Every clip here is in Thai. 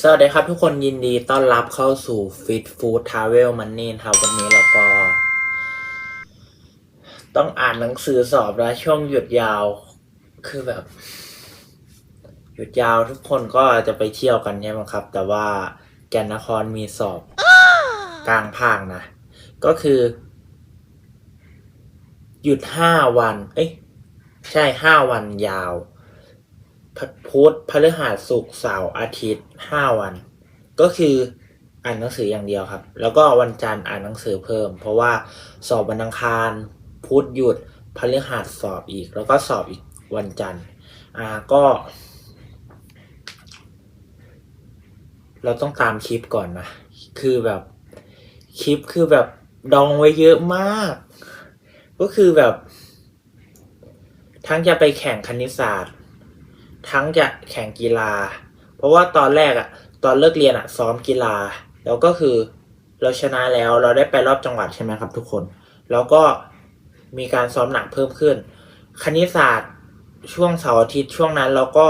สวัสดีครับทุกคนยินดีต้อนรับเข้าสู่ Fit Food Travel Money ครับวันนี้เราก็ ต้องอ่านหนังสือสอบแล้วช่วงหยุดยาว คือแบบ หยุดยาวทุกคนก็จะไปเที่ยวกันใช่ไหมครับ แต่ว่าแกนนครมีสอบกลางภาคนะ ก็คือ หยุดห้าวัน เอ้ยใช่ห้าวันยาว พพุธพฤหัสศุกร์เสาร์อาทิตย์ห้าวัน ก็คืออ่านหนังสืออย่างเดียวครับ แล้วก็วันจันทร์อ่านหนังสือเพิ่ม เพราะว่าสอบวันอังคาร พุธหยุดพฤหัสสอบอีก แล้วก็สอบอีกวันจันทร์อ่าก็ เราต้องตามคลิปก่อนนะ คือแบบคลิปคือแบบดองไว้เยอะมาก ก็คือแบบ ทั้งจะไปแข่งคณิตศาสตร์ ทั้งจะแข่งกีฬา เพราะว่าตอนแรกอะตอนเลิกเรียนอะซ้อมกีฬา แล้วก็คือเราชนะแล้วเราได้ไปรอบจังหวัดใช่ไหมครับ ทุกคน แล้วก็มีการซ้อมหนักเพิ่มขึ้น คณิตศาสตร์ช่วงเสาร์อาทิตย์ช่วงนั้นเราก็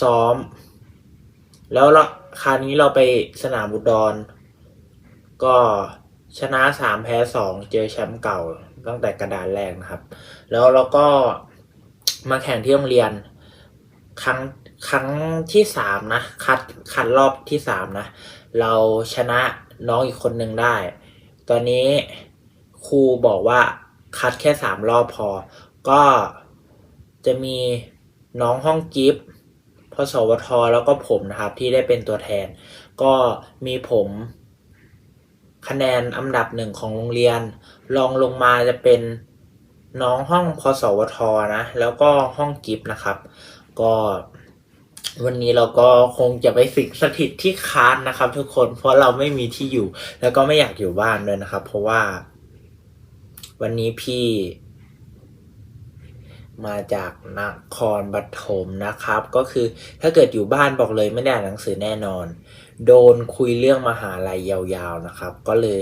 ซ้อม แล้วเราคราวนี้เราไปสนามบุดร ก็ชนะสามแพ้สองเจอแชมป์เก่าตั้งแต่กระดานแรกนะครับ แล้วเราก็มาแข่งที่โรงเรียน ครั้งครั้งที่สามนะ คัดคัดรอบที่สามนะ เราชนะน้องอีกคนหนึ่งได้ ตอนนี้ครูบอกว่าคัดแค่สามรอบพอ ก็จะมีน้องห้องกิฟต์พสวทแล้วก็ผมนะครับ ที่ได้เป็นตัวแทน ก็มีผมคะแนนอันดับหนึ่งของโรงเรียนรองลงมาจะเป็นน้องห้องพสวทนะ แล้วก็ห้องกิฟต์นะครับ ก็วันนี้เราก็คงจะไปสิงสถิตที่คานนะครับ ทุกคนเพราะเราไม่มีที่อยู่ แล้วก็ไม่อยากอยู่บ้านด้วยนะครับ เพราะว่า วันนี้พี่ มาจากนครปฐมนะครับ ก็คือถ้าเกิดอยู่บ้านบอกเลยไม่ได้อ่านหนังสือแน่นอน โดนคุยเรื่องมหาลัยยาวๆนะครับ ก็เลย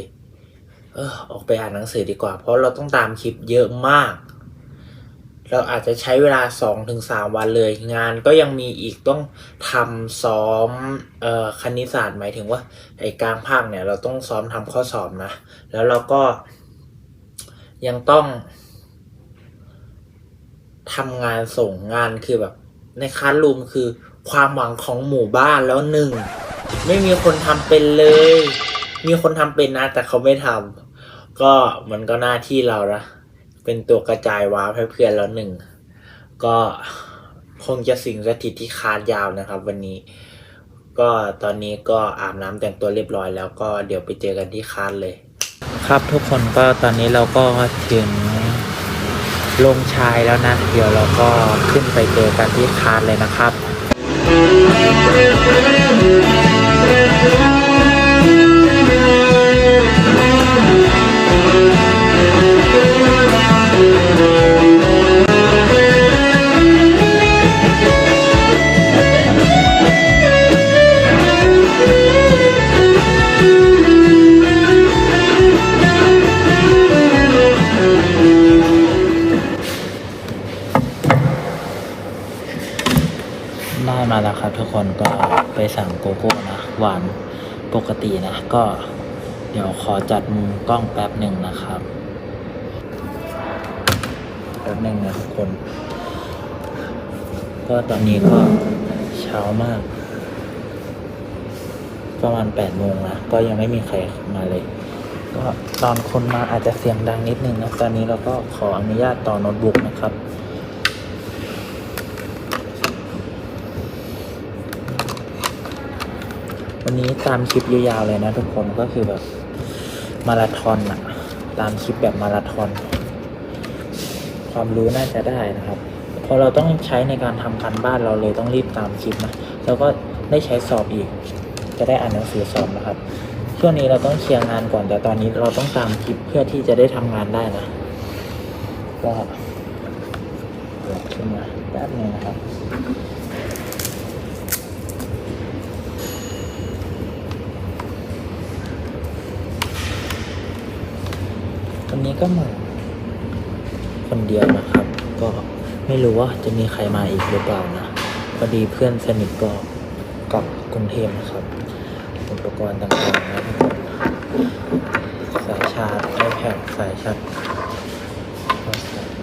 เออออกไปอ่านหนังสือดีกว่า เพราะเราต้องตามคลิปเยอะมาก เราอาจจะใช้เวลาสองถึงสามวันเลย งานก็ยังมีอีกต้องทำซ้อมเอ่อคณิตศาสตร์หมายถึงว่าไอ้กลางภาคเนี่ยเราต้องซ้อมทำข้อสอบนะ แล้วเราก็ยังต้องทำงานส่งงานคือแบบ ในคลาสรูมคือความหวังของหมู่บ้านแล้วหนึ่ง ไม่มีคนทำเป็นเลย มีคนทำเป็นนะ แต่เขาไม่ทำก็มันก็หน้าที่เรานะ เป็นตัวกระจายวาร์ปให้เพื่อนแล้วหนึ่ง ก็คงจะสิงสถิตที่คาดยาวนะครับ วันนี้ ก็ตอนนี้ก็อาบน้ำแต่งตัวเรียบร้อยแล้วก็เดี๋ยวไปเจอกันที่คาดเลย ครับทุกคนก็ตอนนี้เราก็ถึงลงชายแล้วนะ เดี๋ยวเราก็ขึ้นไปเจอกันที่คาดเลยนะครับ มาแล้วครับทุกคนก็ไปสั่งโกโก้นะ หวานปกตินะ ก็เดี๋ยวขอจัดมุมกล้องแป๊บหนึ่งนะครับแป๊บหนึ่งนะทุกคน ก็ตอนนี้ก็เช้ามาก ประมาณแปดโมงนะ ก็ยังไม่มีใครมาเลย ก็ตอนคนมาอาจจะเสียงดังนิดนึงนะ ตอนนี้เราก็ขออนุญาตต่อโน้ตบุ๊กนะครับ วันนี้ตามคลิปยาวๆเลยนะทุกคนก็คือแบบมาราธอนอะตามคลิปแบบมาราธอน ความรู้น่าจะได้นะครับเพราะเราต้องใช้ในการทำการบ้านเราเลยต้องรีบตามคลิปนะแล้วก็ได้ใช้สอบอีก จะได้อ่านหนังสือสอบนะครับ ช่วงนี้เราต้องเคลียร์งานก่อนแต่ตอนนี้เราต้องตามคลิปเพื่อที่จะได้ทำงานได้นะก็เปิดขึ้นมาแป๊บนึงนะครับ วันนี้ก็มาคนเดียวนะครับ ก็ไม่รู้ว่าจะมีใครมาอีกหรือเปล่านะพอดีเพื่อนสนิทก็กลับกรุงเทพนะครับ อุปกรณ์ต่างๆนะสายชาร์จ iPad สายชาร์จโทรศัพท์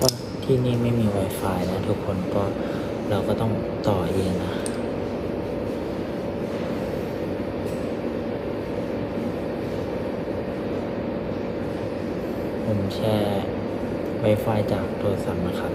ก็ที่ นี่ไม่มี Wi-Fi นะทุกคนก็เราก็ต้องต่อเองนะผมแชร์ Wi-Fi จากโทรศัพท์นะครับ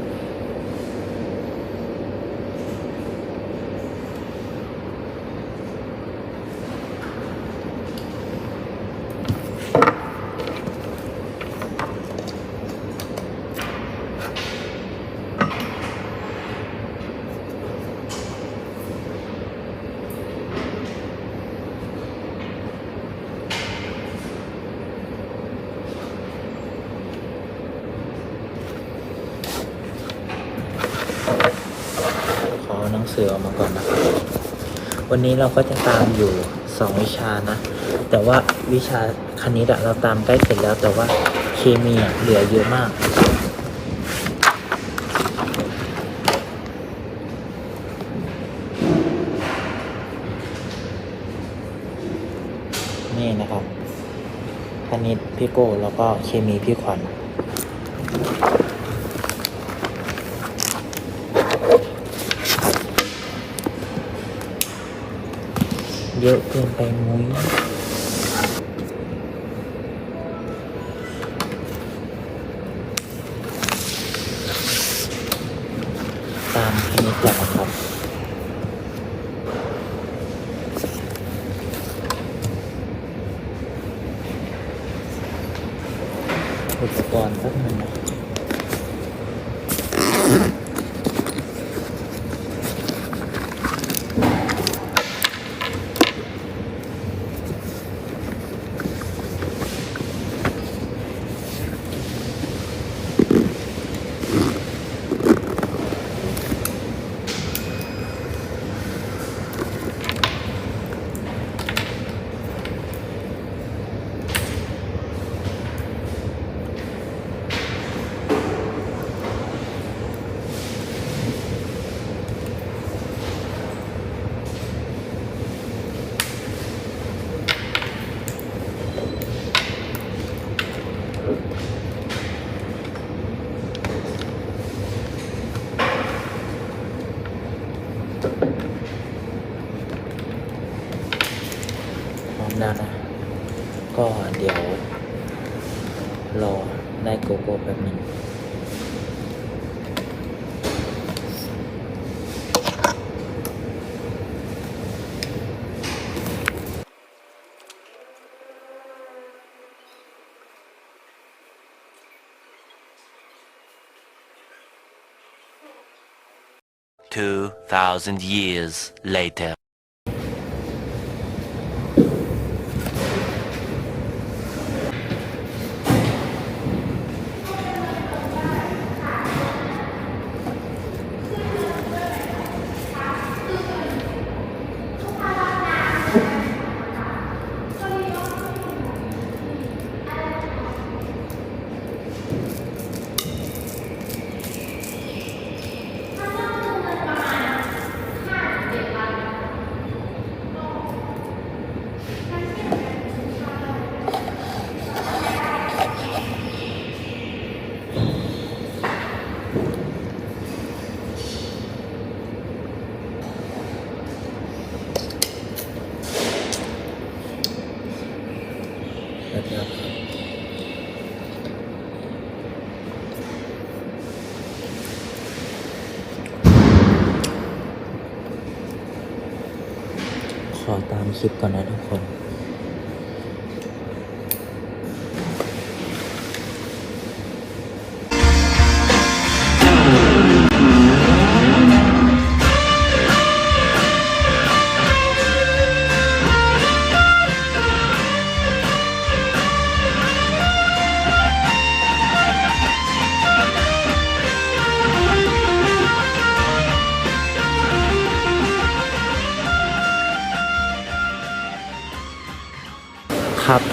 ขอหนัง สือออกมาก่อนนะครับ วันนี้เราก็จะตามอยู่สองวิชานะ แต่ว่าวิชาคณิตเราตามใกล้เสร็จแล้ว แต่ว่าเคมีเหลือเยอะมากนี่นะครับคณิตพี่โก้แล้วก็เคมีพี่ขวัญ เยอะเกินไปมุ้ย 2,000 years later. นะครับขอตามคลิปก่อนนะทุกคน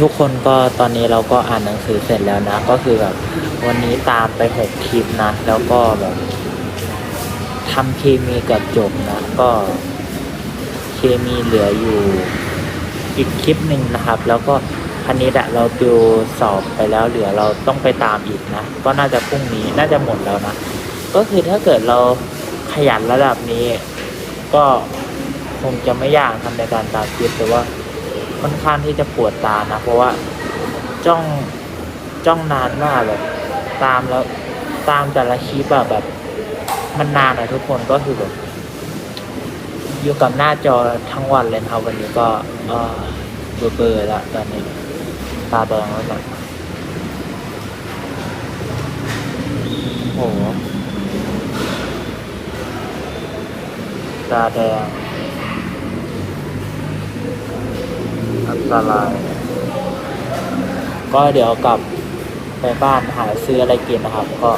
ทุกคนก็ตอนนี้เราก็อ่านหนังสือเสร็จแล้วนะ ก็คือแบบวันนี้ตามไปหกคลิปนะ แล้วก็แบบทำเคมีกับจบนะ ก็เคมีเหลืออยู่อีกคลิปหนึ่งนะครับ แล้วก็คณิตอะเราดูสอบไปแล้วเหลือเราต้องไปตามอีกนะ ก็น่าจะพรุ่งนี้น่าจะหมดแล้วนะ ก็คือถ้าเกิดเราขยันระดับนี้ ก็คงจะไม่ยากทำในการตามคลิปแต่ว่า ค่อนข้างที่จะปวดตานะ เพราะว่าจ้องจ้องนานมากแบบตามแล้วตามแต่ละคลิปอะแบบมันนานอะทุกคนก็คือแบบอยู่กับหน้าจอทั้งวันเลยครับวันนี้ก็เออเบอเบอร์แล้วตอนนี้ตาแดงแล้วนะโอ้โหตาแดง อันตราย ก็เดี๋ยวกลับไปบ้านหาซื้ออะไรกินนะครับ ก็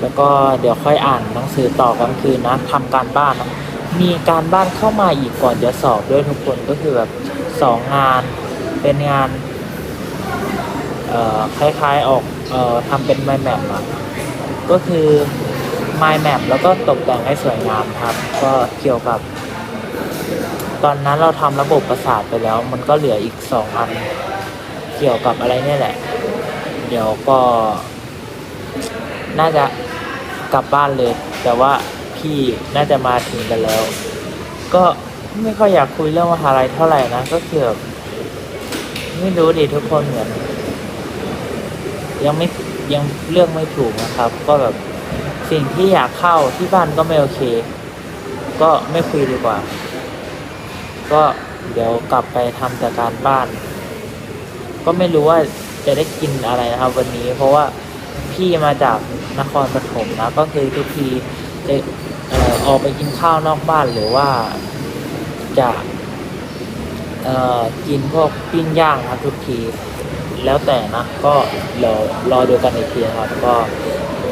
แล้วก็เดี๋ยวค่อยอ่านหนังสือต่อกลางคืนนะทำการบ้านนะมีการบ้านเข้ามาอีกก่อนจะสอบด้วยทุกคนก็คือแบบสองงานเป็นงานเอ่อคล้ายๆออกเอ่อทำเป็นไมแมปอะก็คือ mind map แล้วก็ตกแต่งให้สวยงามครับ ก็เกี่ยวกับ ตอนนั้นเราทำระบบประสาทไปแล้ว มันก็เหลืออีกสองอันเกี่ยวกับอะไรเนี่ยแหละ เดี๋ยวก็ น่าจะกลับบ้านเลย แต่ว่าพี่น่าจะมาถึงกันแล้ว ก็ไม่ค่อยอยากคุยเรื่องมหาลัยเท่าไหร่นะ ก็คือบบไม่รู้ดิทุกคนเหมือนยังไม่ยังเลือกไม่ถูกนะครับ ก็แบบสิ่งที่อยากเข้าที่บ้านก็ไม่โอเค ก็ไม่คุยดีกว่า ก็เดี๋ยวกลับไปทำแต่การบ้าน ก็ไม่รู้ว่าจะได้กินอะไรนะครับ วันนี้ เพราะว่าพี่มาจากนครปฐมนะก็คือทุกทีจะออกไปกินข้าวนอกบ้านหรือว่าจะกินพวกปิ้งย่างครับทุกที แล้วแต่นะก็รอรอดูกันอีกทีนะครับก็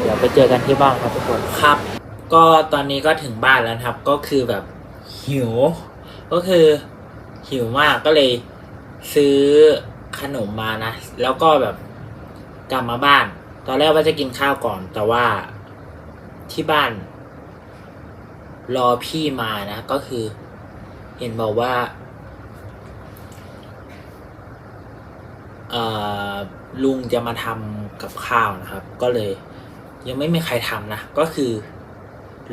เดี๋ยวไปเจอกันที่บ้านครับทุกคนครับ ก็ตอนนี้ก็ถึงบ้านแล้วครับ ก็คือแบบหิว ก็คือหิวมากก็เลยซื้อขนมมานะ แล้วก็แบบกลับมาบ้าน ตอนแรกว่าจะกินข้าวก่อน แต่ว่าที่บ้าน รอพี่มานะ ก็คือ เห็นบอกว่าลุงจะมาทำกับข้าวนะครับ ก็เลย ยังไม่มีใครทำนะ ก็คือ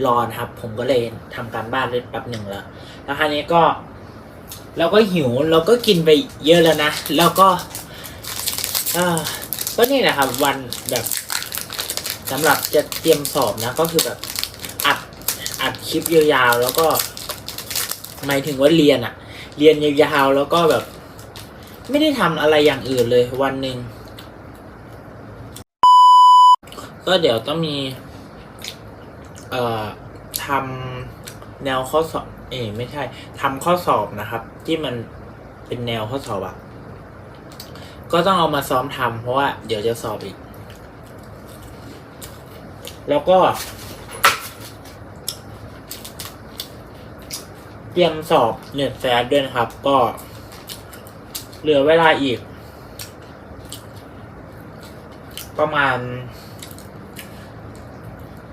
รอนะครับ ผมก็เลยทำการบ้านได้แป๊บหนึ่งแล้วแล้วคราวนี้ก็เราก็หิวเราก็กินไปเยอะแล้วนะ แล้วก็อก็นี่แหละครับ วันแบบสำหรับจะเตรียมสอบนะ ก็คือแบบอัดอัดคลิปยาวๆแล้วก็หมายถึงว่าเรียนอะเรียนยาวๆแล้วก็แบบ ไม่ได้ทำอะไรอย่างอื่นเลยวันหนึ่งก็เดี๋ยวต้องมี เอ่อทำแนวข้อสอบ เอยไม่ใช่ทำข้อสอบนะครับ ที่มันเป็นแนวข้อสอบอะก็ต้องเอามาซ้อมทำเพราะว่าเดี๋ยวจะสอบอีก แล้วก็เตรียมสอบเน็ตแฟร์ด้วยนะครับ ก็ เหลือเวลาอีก ประมาณ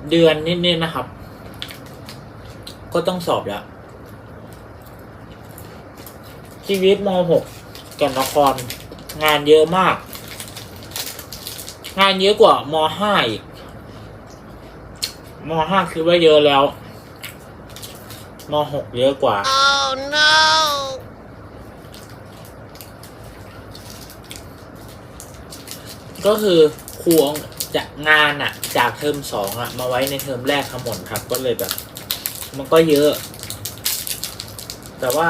เดือนนิดๆนะครับ ก็ต้องสอบแล้ว ชีวิตม .6 แก่นนคร งานเยอะมาก งานเยอะกว่าม .5 อีกม .5 คือว่าเยอะแล้วม .6 เยอะกว่า Oh no! ก็คือครูเอา จากงานอะจากเทอมสองอะมาไว้ในเทอมแรกทั้งหมดครับ ก็เลยแบบ มันก็เยอะ แต่ว่า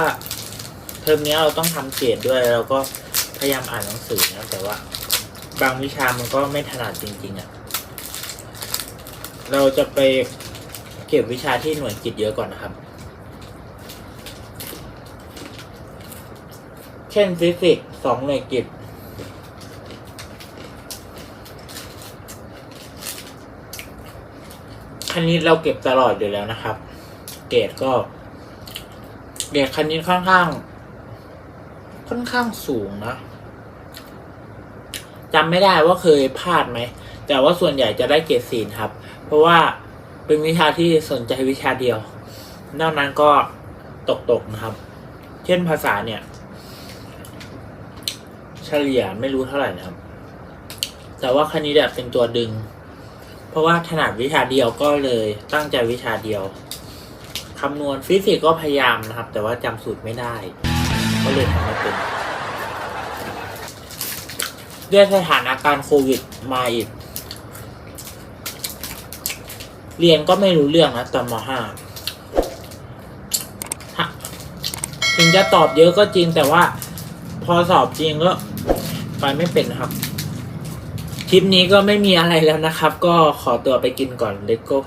เทอมนี้เราต้องทำเกรดด้วยแล้วก็พยายามอ่านหนังสือนะแต่ว่า บางวิชามันก็ไม่ถนัดจริง ๆอะเราจะไปเก็บวิชาที่หน่วยกิจเยอะก่อนนะครับ เช่นฟิสิกส์สองหน่วยกิจ คณิตเราเก็บตลอดอยู่แล้วนะครับ เกรดก็ เกรดคณิตค่อนข้าง ค่อนข้างสูงนะจำไม่ได้ว่าเคยพลาดไหม แต่ว่าส่วนใหญ่จะได้เกรดสี่ครับ เพราะว่าเป็นวิชาที่สนใจวิชาเดียวนอกนั้นก็ตกตกๆนะครับ เช่นภาษาเนี่ย เฉลี่ยไม่รู้เท่าไหร่นะครับ แต่ว่าคณิตอะเป็นตัวดึง เพราะว่าถนัดวิชาเดียวก็เลยตั้งใจวิชาเดียวคำนวณฟิสิกส์ก็พยายามนะครับ แต่ว่าจำสูตรไม่ได้ ก็เลยทำไม่เป็นด้วยสถานการณ์โควิดมาอีก เรียนก็ไม่รู้เรื่องนะตอนมห้าถึงจะตอบเยอะก็จริงแต่ว่า พอสอบจริงก็ไปไม่เป็นนครับ คลิปนี้ก็ไม่มีอะไรแล้วนะครับ ก็ขอตัวไปกินก่อนเลโก้